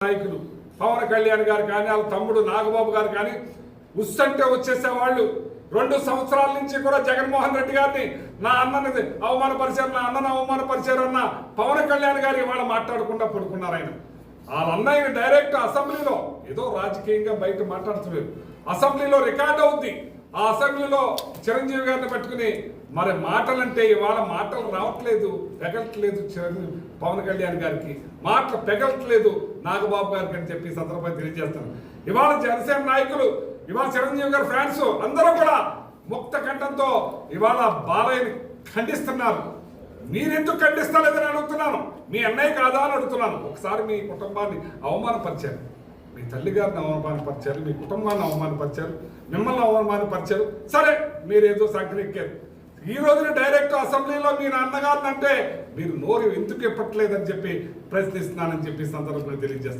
నాయకులు. పవన్ కళ్యాణ్ గారు కానీ వాళ్ళ తమ్ముడు నాగబాబు గారు కానీ ఉస్సంటే వచ్చేసే వాళ్ళు రెండు సంవత్సరాల నుంచి కూడా జగన్మోహన్ రెడ్డి గారిని నా అన్నని అవమానపరిచారు నా అన్నను అవమానపరిచారు అన్న పవన్ కళ్యాణ్ గారు ఇవాళ మాట్లాడకుండా పడుకున్నారు ఆయన. వాళ్ళ అన్నయ్య డైరెక్ట్ అసెంబ్లీలో ఏదో రాజకీయంగా బయట మాట్లాడుతున్నారు అసెంబ్లీలో రికార్డ్ అవుద్ది. ఆ అసెంబ్లీలో చిరంజీవి గారిని పట్టుకుని మరి మాటలంటే ఇవాళ మాటలు రావట్లేదు పెగలట్లేదు చిరంజీవి పవన్ కళ్యాణ్ గారికి. మాటలు పెగలట్లేదు నాగబాబు గారికి అని చెప్పి సందర్భంగా తెలియజేస్తాను. ఇవాళ జనసేన నాయకులు ఇవాళ చిరంజీవి గారి ఫ్యాన్స్ అందరూ కూడా ముక్త కంఠంతో ఇవాళ బాలయ్యని ఖండిస్తున్నారు. మీరెందుకు ఖండిస్తలేదని అడుగుతున్నాను? మీ అన్నయ్య కాదా అని అడుగుతున్నాను. ఒకసారి మీ కుటుంబాన్ని అవమానపరిచారు. మీ తల్లిగారిని అవమానపరిచారు మీ కుటుంబాన్ని అవమానపరిచారు మిమ్మల్ని అవమానపరిచారు. సరే మీరేదో సంకరెక్కారు ఈ రోజున డైరెక్ట్ అసెంబ్లీలో మీ నాన్నగారిని అంటే మీరు నోరు ఎందుకు ఇప్పట్లేదని చెప్పి ప్రశ్నిస్తున్నానని చెప్పి సందర్భంగా తెలియజేస్తాను.